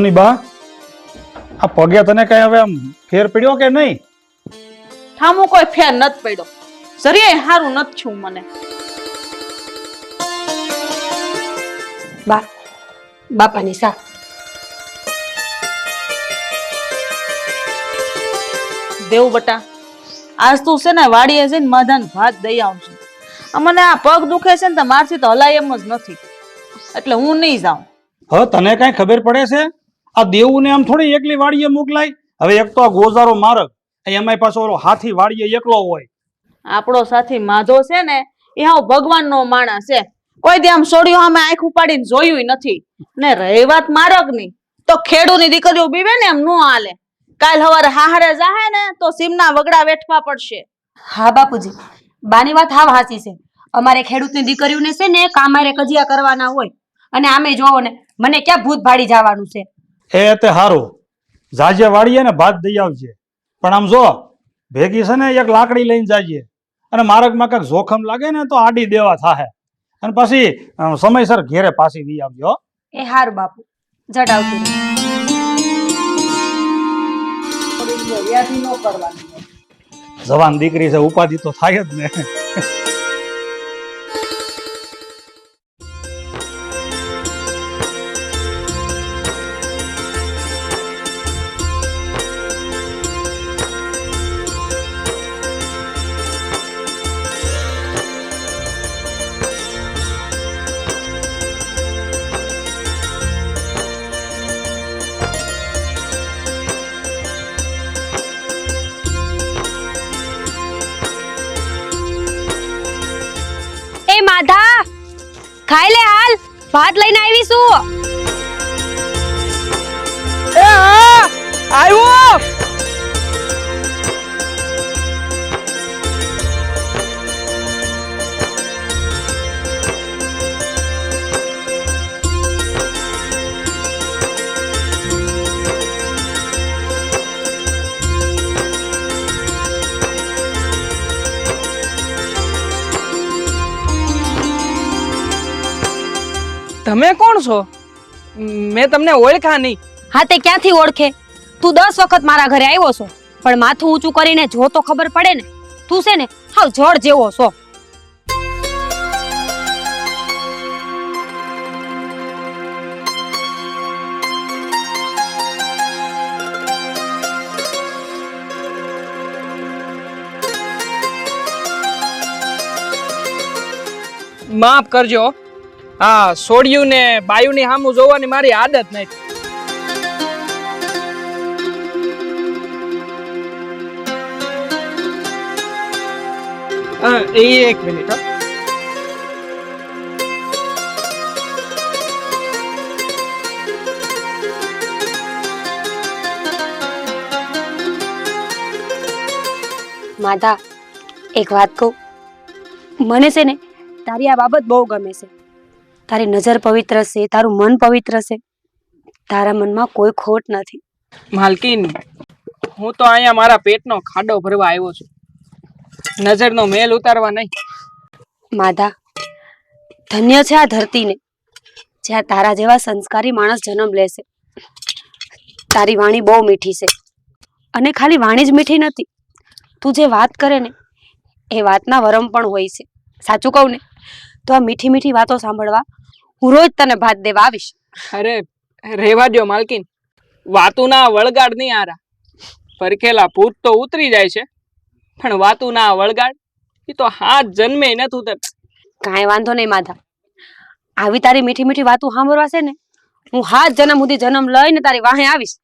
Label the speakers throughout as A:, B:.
A: દેવુની બા? આ પગે તને કઈ હવે આમ ફેર પડ્યો કે નહીં?
B: ઠામું કોઈ ફેર નત પડ્યો. જરીએ હારું નત છું મને.
C: બા બાપાની સા.
B: દેવ બટા આજ તું છે ને વાડીએ જઈને માધાન ભાત દઈ આવજો. આ મને આ પગ દુખે છે ને તો મારથી તો હલાય એમ જ નથી. એટલે હું નહીં જાઉં.
A: હવે તને કઈ ખબર પડે છે? આ દેવુને આમ થોડી એકલી વાડીએ મોકલાય? હવે એક તો આ ગોઝારો મારક એમાંય પાછો ઓલો હાથી વાડીએ એકલો હોય.
B: આપણો સાથી માધો છે ને એ હાવ ભગવાનનો માણસ છે. કોઈ દી આમ સોડિયો સામે આંખ ઉપાડીને જોયું નથી. ને રહી વાત મારગની તો ખેડૂની દીકરીઓ બીવે ને એમ નો હાલે. કાલ હવારે હાહરે જાહે ને તો સીમના વગડા વેઠવા પડશે.
C: હા બાપુજી બાની વાત હાવ હાચી છે. અમારે ખેડૂતની દીકરીઓને છે ને કામારે કજિયા કરવાના હોય. અને આમે જોવો ને મને ક્યાં ભૂત ભાડી જવાનું છે?
A: એ તે હારું. જાજે વાળીએ ને ભાત દઈ આવજે. પણ આમ જો ભેગી છે ને એક લાકડી લઈને જાજે. અને માર્ગમાં કાંઈક જોખમ લાગે ને તો આડી દેવા થાહે. અને પછી સમયસર ઘેરે પાછી વી આવજો
C: એ હારું બાપુ. જટ
A: જવાન દીકરી છે ઉપાધિ તો થાય જ ને.
C: લઈને
D: તમે કોણ છો? મેં તમને ઓળખા નહીં.
C: હા તે ક્યાંથી ઓળખે? તું દસ વખત મારા ઘરે આવ્યો છો પણ માથું ઊંચું કરીને જો તો ખબર પડે ને તું છે ને હાવ જળ જેવો છો.
D: માફ કરજો. હા સોડિયું ને બાયું ની સામું જોવાની મારી આદત નથી. એ એક મિનિટ
C: માધા, એક વાત કહું. મને છે ને, તારી આ બાબત બહુ ગમે છે. તારી નજર પવિત્ર છે તારું મન પવિત્ર છે. તારા મનમાં કોઈ ખોટ નથી.
D: માલકીન હું તો અહીંયા મારા પેટનો ખાડો ભરવા આવ્યો છું. નજરનો મેલ ઉતારવા નહીં.
C: માધા ધન્ય છે આ ધરતીને જ્યાં તારા જેવા સંસ્કારી માણસ જન્મ લેશે. તારી વાણી બહુ મીઠી છે. અને ખાલી વાણી જ મીઠી નથી. તું જે વાત કરે ને એ વાતના વરમ પણ હોય છે. સાચું કહું ને? તો આ મીઠી મીઠી વાતો સાંભળવા હું રોજ તને ભાત દેવા આવીશ.
D: અરે રેવા દો માલકીન. વાતુના વળગાડ નહીં આરા. પરખેલા ભૂત તો ઉતરી જાય છે. પણ વાતુના વળગાડ એ તો હાથ જન્મે નથી ઉતરતા.
C: કાંઈ વાંધો નહીં માધા. આવી તારી મીઠી મીઠી વાતો સાંભળવા છે ને હું હાથ જન્મ સુધી જન્મ લઈને તારી વાહે આવીશ.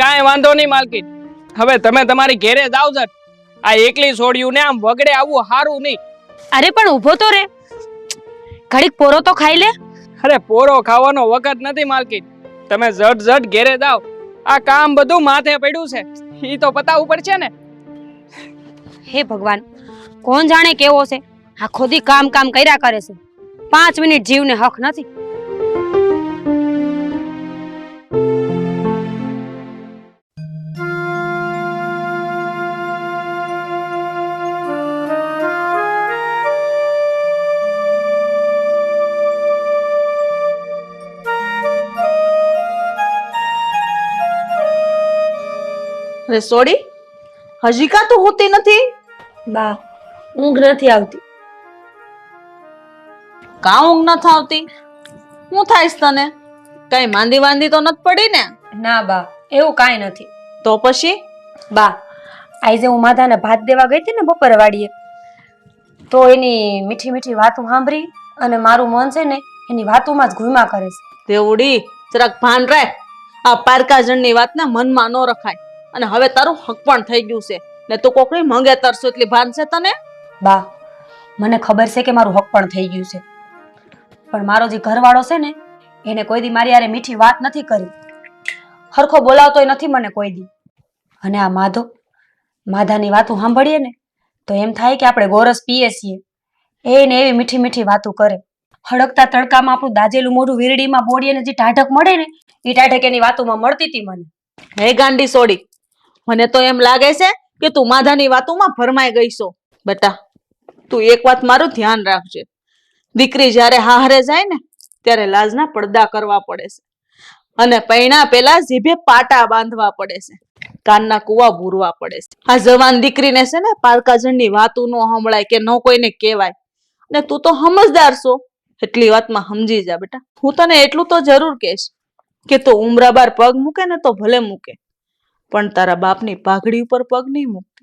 D: કાંઈ વાંધો નહીં માલકી. હવે તમે તમારી ઘેરે જાવ સર આ એકલી છોડ્યું ને આમ વગડે આવું સારું નહીં.
C: અરે પણ ઊભો તો રે. ઘડીક પોરો તો ખાઈ લે.
D: અરે પોરો ખાવાનો વખત નથી માલકી. તમે ઝટ ઝટ ઘેરે જાવ આ કામ બધું માથે પડ્યું છે. ઈ તો પતાવું પડશે ને.
C: હે ભગવાન કોણ જાણે કેવો છે? આખો દી કામ કામ કર્યા કરે છે. પાંચ મિનિટ જીવને હક નથી.
B: અરે સોડી હજી કા તો હોતી નથી?
C: બા ઊંઘ નથી આવતી.
B: કા ઊંઘ નથી આવતી? હું થાઈશ તને? કઈ માંદી વાંદી તો નથી પડી ને?
C: ના બા એવું કાંઈ નથી.
B: તો પછી?
C: બા આજે હું માધાને ભાત દેવા ગઈ હતી ને બપોર વાડીએ તો એની મીઠી મીઠી વાતો સાંભળી અને મારું મન છે ને એની વાતોમાં જ ઘૂમા કરે છે.
B: દેવડી જરાક ભાન રાખ. આ પારકાજણની વાતને મનમાં ન રખાય. અને હવે તારું હક પણ થઈ ગયું છે. ને તું કોકની મંગે તરસો એટલી ભાન છે તને?
C: બા મને ખબર છે કે મારું હક પણ થઈ ગયું છે. પણ મારો જે ઘરવાળો છે ને એને કોઈ દી મારી યારે મીઠી વાત નથી કરી. હરખો બોલાવતોય નથી મને કોઈ દી. અને આ માધો માધાની વાતો સાંભળીએ ને તો એમ થાય કે આપણે ગોરસ પીએ છીએ. એને એવી મીઠી મીઠી વાતો કરે. હડકતા તડકામાં આપણું દાજેલું મોઢું વીરડીમાં બોડીને જે ટાઢક મળે ને એ ટાઢક એની વાતોમાં મળતી હતી મને.
B: હે ગાંડી સોડી મને તો એમ લાગે છે કે તું માધાની વાતોમાં ભરમાઈ ગઈ છો બેટા, તું એક વાત મારું ધ્યાન રાખજે. દીકરી જ્યારે હારે જાય ને, ત્યારે લાજના પડદા કરવા પડે છે. અને પૈણા પેલા જીભે પાટા બાંધવા પડે છે. કાનના કુવા ભૂરવા પડે છે. આ જવાન દીકરીને છે ને પાલકાજણની વાતો નો સંભળાય કે ન કોઈને કહેવાય. ને તું તો સમજદાર છો. એટલી વાતમાં સમજી જા બેટા. હું તને એટલું તો જરૂર કહીશ કે તું ઉમરા બાર પગ મૂકે ને તો ભલે મૂકે. પણ તારા બાપની પાઘડી ઉપર પગ નહીં મૂકતી.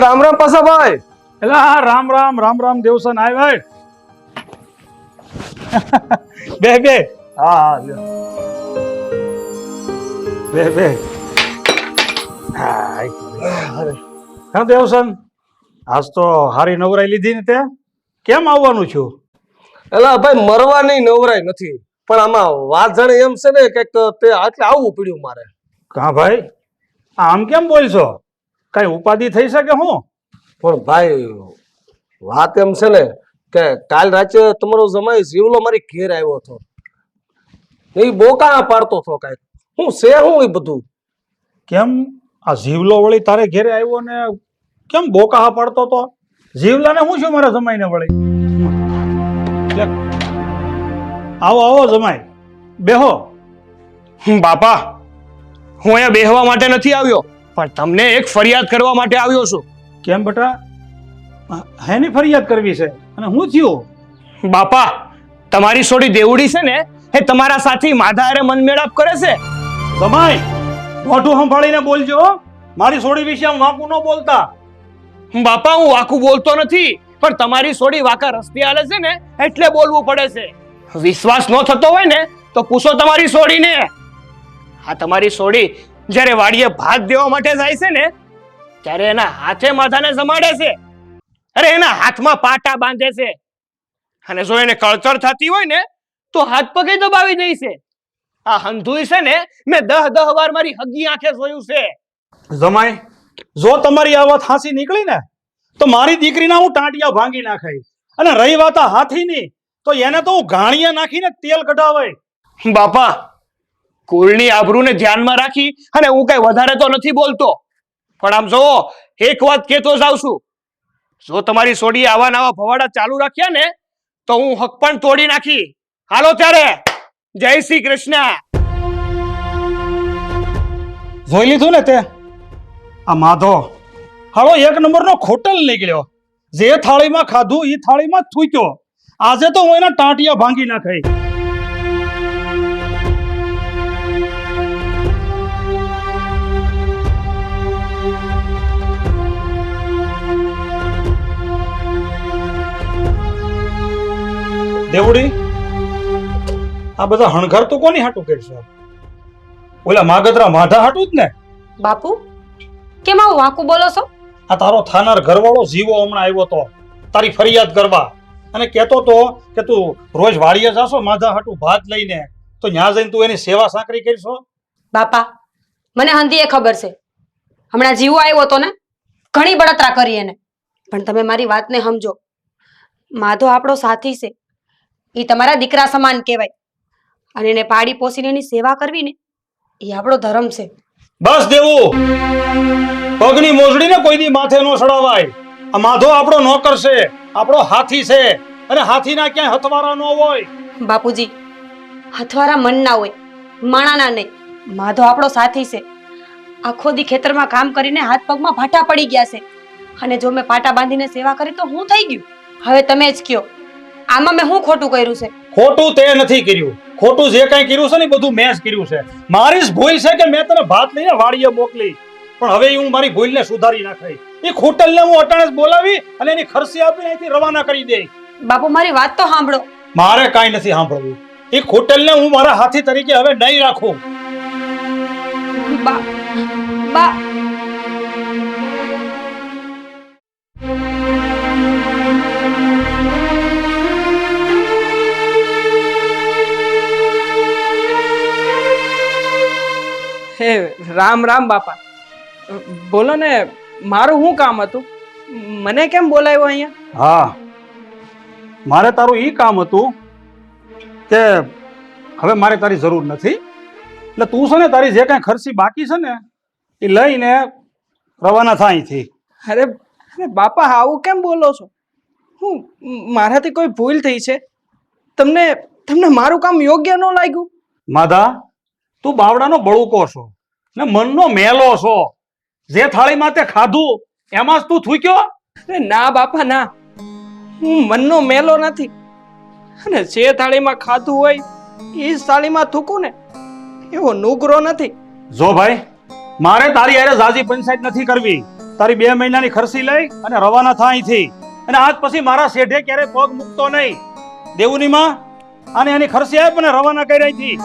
E: રામ રામ પાસાભાઈ
A: એલા હા રામ રામ રામ રામ દેવસન આવ્યા બે બે.
E: હા હા
A: બે બે. હા દેવસન. આજ તો હારી નવરાઈ લીધી ને તે. કેમ આવવાનું છું?
E: એલા ભાઈ મરવાની નવરાઈ નથી. પણ આમાં વાત જાણે એમ છે ને કે તે આટલે આવવું પડ્યું મારે.
A: કા ભાઈ. આમ કેમ બોલશો? કઈ ઉપાધિ થઈ શકે હું?
E: પણ ભાઈ વાત એમ છે ને કે કાલ રાતે તમારો જમાઈ જીવલો મારી ઘેર આવ્યો હતો. એ બોકા પાડતો હતો કાંઈક હું છે હું એ બધું?
A: કેમ? આ જીવલો વળી તારે ઘેરે આવ્યો ને કેમ બોકાહા પાડતો તો જીવલાને હું છું મારા જમાઈને વળી. આવો આવો જમાઈ. બેહો.
F: હમ, બાપા હું અહીંયા બેહવા માટે નથી આવ્યો. પણ તમને એક ફરિયાદ કરવા માટે આવ્યો છું.
A: કેમ બટા? હેની ફરિયાદ કરવી છે? અને હું થયું?
F: બાપા તમારી સોડી દેવડી છે ને એ તમારા સાથી માધા હારે મનમેળાપ કરે છે.
A: જમાઈ મોઢું સંભાળીને બોલજો મારી છોડી વિશે આમ વાંકું ન બોલતા.
F: બાપા હું વાકું બોલતો નથી પણ તમારી છોડી વાકા રસ્તે હાલે છે ને એટલે બોલવું પડે છે. વિશ્વાસ ન થતો હોય ને તો પૂછો તમારી છોડીને આ તમારી સોડી જ્યારે વાડીએ ભાત દેવા માટે જાય છે ને ત્યારે એના હાથે માથાને જમાડે છે. અરે એના હાથમાં પાટા બાંધે છે. અને જો એને કળતર થતી હોય ને તો હાથ પગે દબાવી દે છે. આ હંધુઈ છે ને મેં દહ દહ વાર મારી હગી આંખે જોયું છે.
A: જમાય જો તમારી આ વાત હાંસી નીકળી ને તો મારી દીકરીના હું ટાંટિયા ભાંગી નાખાય અને રહી વાત હાથી હાથીની તો એને તો હું ઘાણીયા નાખીને તેલ કઢાવાય.
F: બાપા કુળની આબરૂને ધ્યાનમાં રાખી અને હું કઈ વધારે તો નથી બોલતો. પણ આમ જો એક વાત કેતો જ આવશું જો તમારી સોડી આવા નવા ભવાડા ચાલુ રાખ્યા ને તો હું હક પણ તોડી નાખી. હાલો ત્યારે. જય શ્રી કૃષ્ણ.
A: જોઈ લીધું ને તે? આ માધો. હાલો એક નંબરનો ખોટલ નીકળ્યો. જે થાળીમાં ખાધું એ થાળીમાં થૂક્યો. આજે તો હું એના ટાંટિયા ભાંગી નાખાઈ. દેવડી? આ બધા હણઘર તો કોની હાટું કરશો? ઓલા માગદરા માઢા હાટું જ ને?
C: બાપુ કેમ આવું વાંકું બોલો છો?
A: આ તારો થાનાર ઘરવાળો જીવો હમણાં આવ્યો તો. તારી ફરિયાદ કરવા. અને કહેતો તો કે તું રોજ વાડીએ જાશો માધા હાટું ભાત લઈને તો ન્યા જઈને તું એની સેવા સાંકરી કરશો?
C: બાપા મને હંધીએ ખબર છે. હમણાં જીવો આવ્યો તો ને ઘણી બળતરા કરી એને. પણ તમે મારી વાતને સમજો. માધો આપણો સાથી છે. એ તમારા દીકરા સમાન કહેવાય. અને એને પાડી પોસીને એની સેવા કરવી ને એ આપણો ધર્મ છે.
A: બસ દેવું. પગની મોજડીને ને કોઈની માથે નો સડાવાય આ માધો આપણો નોકર છે આપણો હાથી છે અને હાથીના ક્યાંય હથવારા ન હોય.
C: બાપુજી હથવારા મનના હોય માણાના નહીં. માધો આપણો સાથી છે. આખો દી ખેતરમાં કામ કરીને હાથ પગમાં ફાટા પડી ગયા છે. અને જો મેં પાટા બાંધીને સેવા કરી તો હું થઈ ગયું? હવે તમે જ કયો. આમાં મેં શું ખોટું કર્યું છે?
A: ખોટું તે નથી કર્યું. ખોટું જે કાંઈ કર્યું છે ને બધું મેં જ કર્યું છે. મારી જ ભૂલ છે કે મેં તને ભાત લઈને વાડીએ મોકલી. પણ હવે હું મારી ભૂલને સુધારી નાખાઈ એ ખોટલને હું અટાણે જ બોલાવી અને એની ખર્ચી આપીને અહીંથી રવાના કરી દે.
C: બાપુ મારી વાત તો સાંભળો.
A: મારે કાંઈ નથી સાંભળવું. એ ખોટલને હું મારા હાથી તરીકે હવે નહીં રાખું.
C: બા બા
D: હે રામ રામ બાપા. બોલો ને મારું શું કામ હતું? મને કેમ બોલાવ્યો અહીંયા?
A: હા. મારે તારું એ કામ હતું કે હવે મારે તારી જરૂર નથી. એટલે તું છે ને તારી જે કાંઈ ખર્ચી બાકી છે ને એ લઈને રવાના થાય અહીંથી.
D: અરે અરે બાપા આવું કેમ બોલો છો? હું મારાથી કોઈ ભૂલ થઈ છે? તમને તમને મારું કામ યોગ્ય ન લાગ્યું?
A: માધા તું બાવડાનો બળુકો છો ને મનનો મેલો છો. જે થાળીમાં તે ખાધું એમાં જ તું થૂક્યો?
D: અરે ના બાપા ના. હું મનનો મેલો નથી. અને જે થાળીમાં ખાધું હોય એ જ થાળીમાં થૂકું ને. એવો નુગરો નથી.
A: જો ભાઈ મારે તારી હારે જાજી પંચાયત નથી કરવી. તારી બે મહિનાની ખર્ચી લઈ અને રવાના થા અહીંથી. અને આજ પછી મારા શેઢે ક્યારે પગ મૂકતો નહીં. દેવુની માં અને એની ખર્ચી આપ અને રવાના કરી અહીંથી.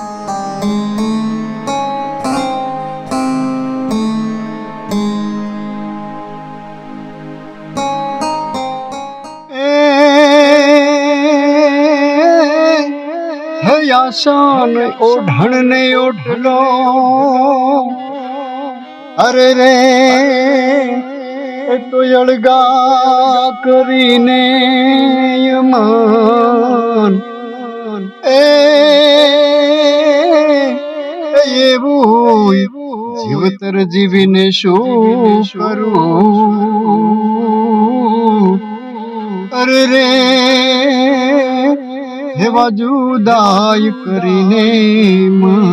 G: આશાન ઓઢણ ને ઓઢલો. અરે રે તો અળગા કરીને યમાન. એ એવું જીવતર જીવીને શું કરું? અરે રે હેવા જુદાય કરીને મન.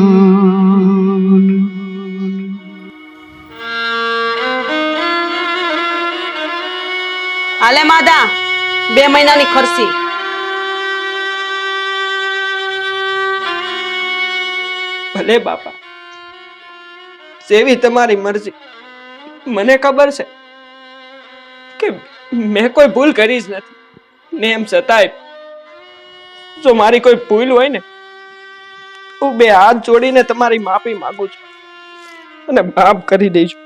B: હાલે માદા બે મહિનાની ખર્ચી.
D: ભલે બાપા જેવી તમારી મરજી. મને ખબર છે કે મેં કોઈ ભૂલ કરી જ નથી. ને એમ છતાંય જો મારી કોઈ ભૂલ હોય ને, હું બે હાથ જોડીને તમારી માફી માંગુ છું અને માફ કરી દઈશ.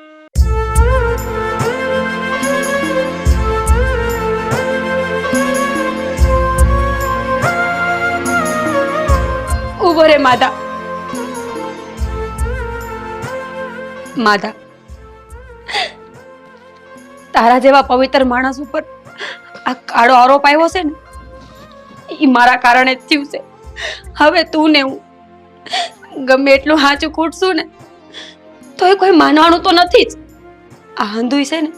C: ઊભો રે માધા માધા તારા જેવા પવિત્ર માણસ ઉપર આ કાળો આરોપ આવ્યો છે ને એ મારા કારણે જ થયું છે. હવે તું ને હું ગમે એટલું હાચું ખૂટશું ને તો એ કોઈ માનવાનું તો નથી જ. આ હંધુય છે ને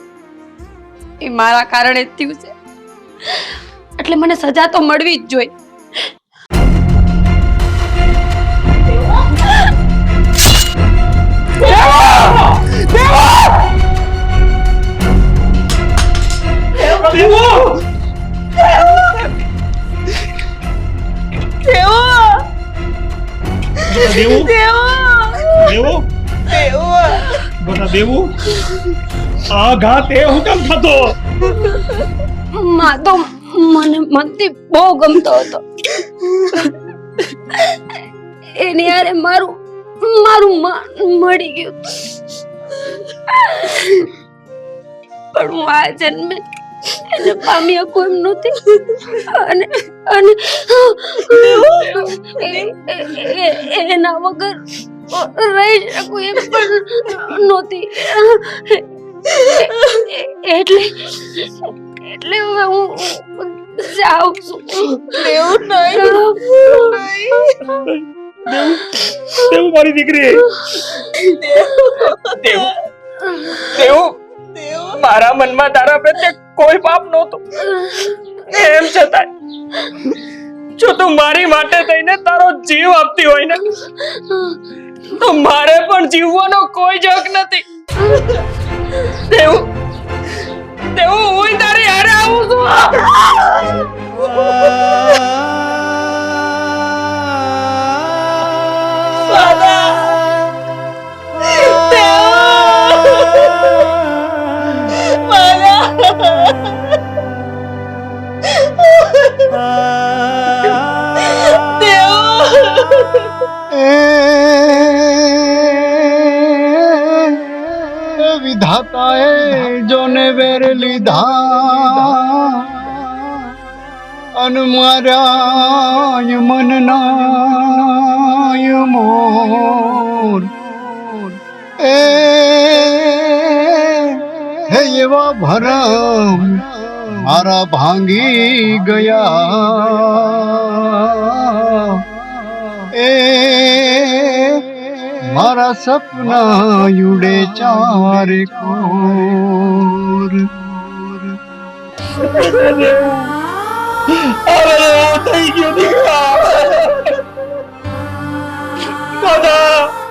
C: એ મારા કારણે જ થયું છે. એટલે મને સજા તો મળવી જ જોઈએ.
A: દેવું! દેવું! બધા દેવું આ ઘા તે હું કેમ થતો.
C: માં તો મને મનથી બહુ ગમતો હતો. એની હારે મારું મારું માન મળી ગયું. પણ હું આ જન્મે એને પામી શકું એમ નહોતી અને અને એના વગર રહી શકું એમ પણ નહોતી. એટલે એટલે હવે હું જાઉં છું.
B: એવું
A: દેવું મારી દીકરી.
D: દેવું દેવું. મારા મનમાં તારા પ્રત્યે કોઈ પાપ નહોતો. એમ છતાંય, જો તું મારી માટે થઈને તારો જીવ આપતી હોય ને, તો મારે પણ જીવવાનો કોઈ જગ નથી. દેવું દેવું હું
G: વિધાતાએ જોને વેર લીધા. અન માર્યા મનના મોર. એ હે એવા ભરમ મારા ભાંગી ગયા. એ મારા સપના યુડે ચારે કોર
A: થઈ ગયો દીકરા દાદા